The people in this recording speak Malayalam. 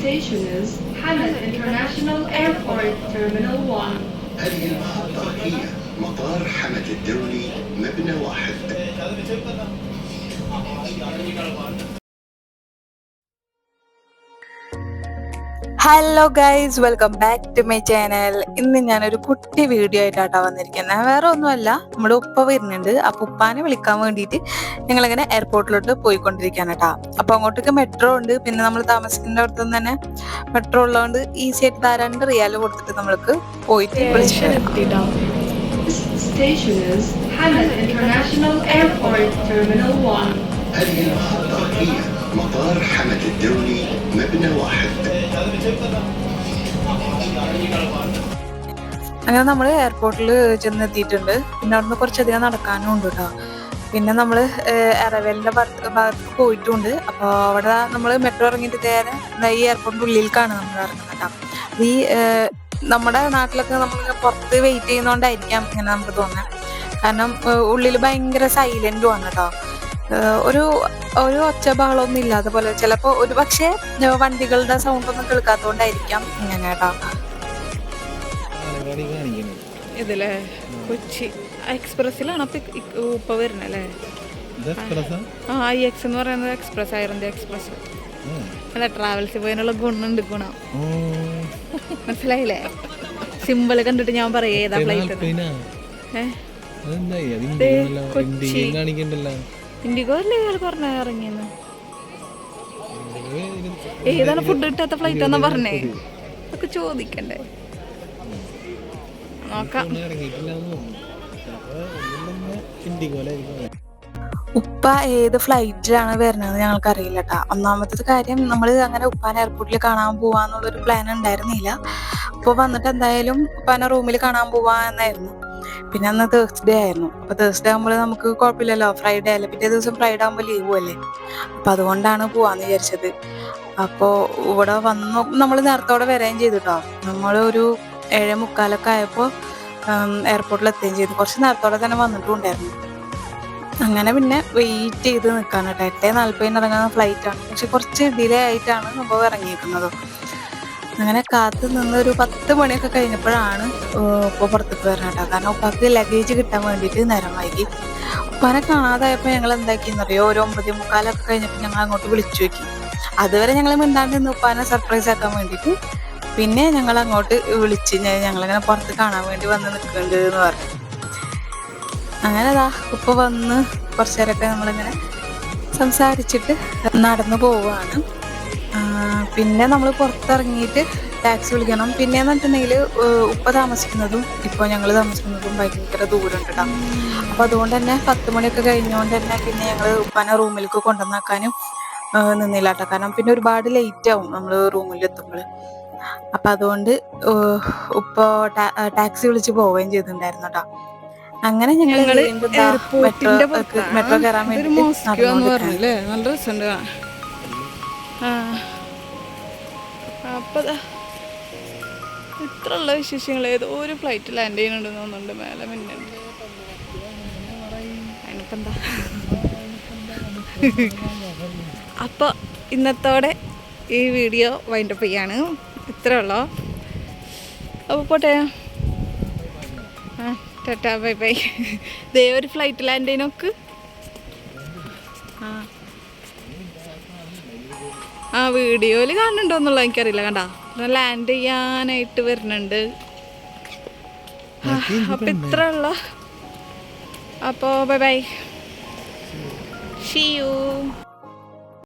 station is Hamad International Airport, Terminal 1. هذه المحطة هي مطار حمد الدولي مبنى واحد Hello guys welcome back to my channel ഇന്ന് ഞാനൊരു കുട്ടി വീഡിയോ ആയിട്ടാട്ടോ വന്നിരിക്കുന്നത് വേറെ ഒന്നുമല്ല നമ്മുടെ ഉപ്പ വരുന്നുണ്ട്. അപ്പൊ ഉപ്പാനെ വിളിക്കാൻ വേണ്ടിയിട്ട് ഞങ്ങളിങ്ങനെ എയർപോർട്ടിലോട്ട് പോയിക്കൊണ്ടിരിക്കുകയാണ് കേട്ടോ അപ്പൊ അങ്ങോട്ടേക്ക് മെട്രോ ഉണ്ട്. പിന്നെ നമ്മൾ താമസിക്കുന്ന അടുത്ത് തന്നെ മെട്രോ ഉള്ളതുകൊണ്ട് ഈസി ആയിട്ട് ധാരാളം രണ്ട് റിയാൽ കൊടുത്തിട്ട് നമ്മൾക്ക് പോയിട്ട് വിളിച്ചു This station is Hamad International Airport, Terminal 1. هذه المحطة هي مطار حمد الدولي مبنى واحد അങ്ങനെ നമ്മൾ എയർപോർട്ടിൽ ചെന്നെത്തിയിട്ടുണ്ട് പിന്നെ അവിടുന്ന് കുറച്ചധികം നടക്കാനും ഉണ്ട് കേട്ടോ പിന്നെ നമ്മൾ എറവേലിന്റെ ഭാഗത്ത് ഭാഗത്ത് പോയിട്ടുണ്ട് അപ്പോൾ അവിടെ നമ്മൾ മെട്രോ ഇറങ്ങിയിട്ട് നേരെ ദാ ഈ എയർപോർട്ടിന്റെ ഉള്ളിലേക്കാണ് നമ്മൾ ഇറങ്ങുന്നത് കേട്ടോ ഈ ഏഹ്, നമ്മുടെ നാട്ടിലൊക്കെ നമ്മളിങ്ങനെ പുറത്ത് വെയിറ്റ് ചെയ്യുന്നോണ്ടായിരിക്കാം ഇങ്ങനെ നമുക്ക് തോന്നുന്നത് കാരണം ഉള്ളിൽ ഭയങ്കര സൈലന്റും ആണ് കേട്ടോ ഏഹ്, ഒരു ഒരു ഒച്ച ബഹളമൊന്നും ഇല്ലാത്ത പോലെ. ചിലപ്പോ ഒരു പക്ഷേ വണ്ടികളുടെ സൗണ്ട് ഒന്നും കേൾക്കാത്തതുകൊണ്ടായിരിക്കാം ഇങ്ങനെ കേട്ടോ ഇതിലെ കൊച്ചി എക്സ്പ്രസ്സിലാണ് അപ്പൊ ഇ- ഉപ്പ വരുന്നല്ലേ ആ ഐ എക്സ് എന്ന് പറയുന്നത് എക്സ്പ്രസ് ആയിരുന്നു എക്സ്പ്രസ് അല്ല ട്രാവൽസ് പോയതിനുള്ള ഗുണുണ്ട് ഗുണം. മനസ്സിലായില്ലേ? സിമ്പിൾ കണ്ടിട്ട് ഞാൻ പറയാം ഏതാ ഫ്ലൈറ്റ് കൊച്ചി. ഇന്ത്യയും കാണിക്കണ്ടല്ലോ ഇൻഡിഗോ അല്ലേ ഇറങ്ങിയെന്ന്? ഏതാണ് ഫുഡ് കിട്ടാത്ത ഫ്ലൈറ്റ് എന്നാ പറഞ്ഞേ? അതൊക്കെ ചോദിക്കണ്ടേ? നോക്കാം. ഉപ്പ ഏത് ഫ്ലൈറ്റിലാണ് വരുന്നത് ഞങ്ങൾക്ക് അറിയില്ല കേട്ടോ. ഒന്നാമത്തെ കാര്യം നമ്മൾ അങ്ങനെ ഉപ്പാൻ എയർപോർട്ടിൽ കാണാൻ പോവാന്നുള്ളൊരു പ്ലാൻ ഉണ്ടായിരുന്നില്ല. അപ്പോൾ വന്നിട്ട് എന്തായാലും ഉപ്പാനെ റൂമിൽ കാണാൻ പോവാ എന്നായിരുന്നു പിന്നെ അന്ന് തേഴ്സ്ഡേ ആയിരുന്നു. അപ്പോൾ തേഴ്സ്ഡേ ആകുമ്പോൾ നമുക്ക് കുഴപ്പമില്ലല്ലോ ഫ്രൈഡേ അല്ലേ. പിറ്റേ ദിവസം ഫ്രൈഡേ ആകുമ്പോൾ ലീവ് അല്ലേ അപ്പോൾ അതുകൊണ്ടാണ് പോവാന്ന് വിചാരിച്ചത്. അപ്പോൾ ഇവിടെ വന്നു. നമ്മൾ നേരത്തോടെ വരികയും ചെയ്തു കേട്ടോ നമ്മൾ ഒരു ഏഴ് മുക്കാലൊക്കെ ആയപ്പോൾ എയർപോർട്ടിൽ എത്തുകയും ചെയ്തു. കുറച്ച് നേരത്തോടെ തന്നെ വന്നിട്ടുണ്ടായിരുന്നു അങ്ങനെ പിന്നെ വെയിറ്റ് ചെയ്ത് നിൽക്കാൻ കേട്ടോ. എട്ടേ നാൽപ്പതിന് ഇറങ്ങുന്ന ഫ്ലൈറ്റാണ് പക്ഷെ കുറച്ച് ഡിലേ ആയിട്ടാണ് നമ്മൾ ഇറങ്ങിയിരിക്കുന്നത് അങ്ങനെ കാത്തു നിന്ന് ഒരു പത്ത് മണിയൊക്കെ കഴിഞ്ഞപ്പോഴാണ് ഉപ്പ പുറത്തേക്ക് വരണം കേട്ടോ കാരണം ഉപ്പാക്ക് ലഗേജ് കിട്ടാൻ വേണ്ടിയിട്ട് നേരം വൈകി. ഉപ്പാനെ കാണാതായപ്പോൾ ഞങ്ങൾ എന്താക്കിയെന്നറിയോ ഒരു ഒമ്പത് മുക്കാലൊക്കെ കഴിഞ്ഞപ്പോൾ ഞങ്ങൾ അങ്ങോട്ട് വിളിച്ചു നോക്കി. അതുവരെ ഞങ്ങൾ മിണ്ടാണ്ട് നിന്ന് ഉപ്പാനെ സർപ്രൈസ് ആക്കാൻ വേണ്ടിയിട്ട് പിന്നെ ഞങ്ങൾ അങ്ങോട്ട് വിളിച്ച് ഞങ്ങളിങ്ങനെ പുറത്ത് കാണാൻ വേണ്ടി വന്ന് നിൽക്കുന്നുണ്ട് എന്ന് പറഞ്ഞു. അങ്ങനെ അതാ ഉപ്പ വന്ന് കുറച്ചു നേരമൊക്കെ നമ്മളിങ്ങനെ സംസാരിച്ചിട്ട് നടന്നു പോവുകയാണ്. പിന്നെ നമ്മൾ പുറത്തിറങ്ങിയിട്ട് ടാക്സി വിളിക്കണം. പിന്നെ എന്ന് പറഞ്ഞിട്ടുണ്ടെങ്കിൽ ഉപ്പ താമസിക്കുന്നതും ഇപ്പോൾ ഞങ്ങൾ താമസിക്കുന്നതും ഭയങ്കര ദൂരം കേട്ടോ അപ്പോൾ അതുകൊണ്ട് തന്നെ പത്ത് മണിയൊക്കെ കഴിഞ്ഞുകൊണ്ട് തന്നെ പിന്നെ ഞങ്ങൾ ഉപ്പാനെ റൂമിലേക്ക് കൊണ്ടുവന്നാക്കാനും നിന്നില്ല കേട്ടോ കാരണം പിന്നെ ഒരുപാട് ലേറ്റ് ആവും നമ്മൾ റൂമിൽ എത്തുമ്പോൾ അപ്പം അതുകൊണ്ട് ഉപ്പ ടാക്സി വിളിച്ച് പോവുകയും ചെയ്തിട്ടുണ്ടായിരുന്നു കേട്ടോ അങ്ങനെ ഞങ്ങൾ മെട്രോ കയറാൻ വേണ്ടി നല്ല രസമുണ്ട് കാണാൻ. ആ അപ്പൊ ദാ ഇത്ര ഉള്ള വിശേഷങ്ങൾ ഏതോ ഒരു ഫ്ലൈറ്റ് ലാൻഡ് ചെയ്യുന്നുണ്ട് തോന്നുന്നുണ്ട്. മേലെ മിന്നുണ്ട് അതിനിപ്പോ എന്താ അപ്പൊ ഇന്നത്തോടെ ഈ വീഡിയോ വൈൻഡപ്പ് ചെയ്യാണ്. ഇത്രേ ഉള്ളോ അപ്പോൾ പോട്ടെ. ആ ടാറ്റാ ബൈ ബൈ. ദേ ഒരു ഫ്ലൈറ്റ് ലാൻഡ് ചെയ്യുന്നോക്ക്. ആ വീഡിയോയിൽ കാണുന്നുണ്ടോ എന്നുള്ളത് എനിക്കറിയില്ല കണ്ടാ? ലാൻഡ് ചെയ്യാനായിട്ട് വരുന്നുണ്ട്. അപ്പൊ ഇത്ര ഉള്ള. അപ്പോ ബൈ ബൈ ഷിയൂ യു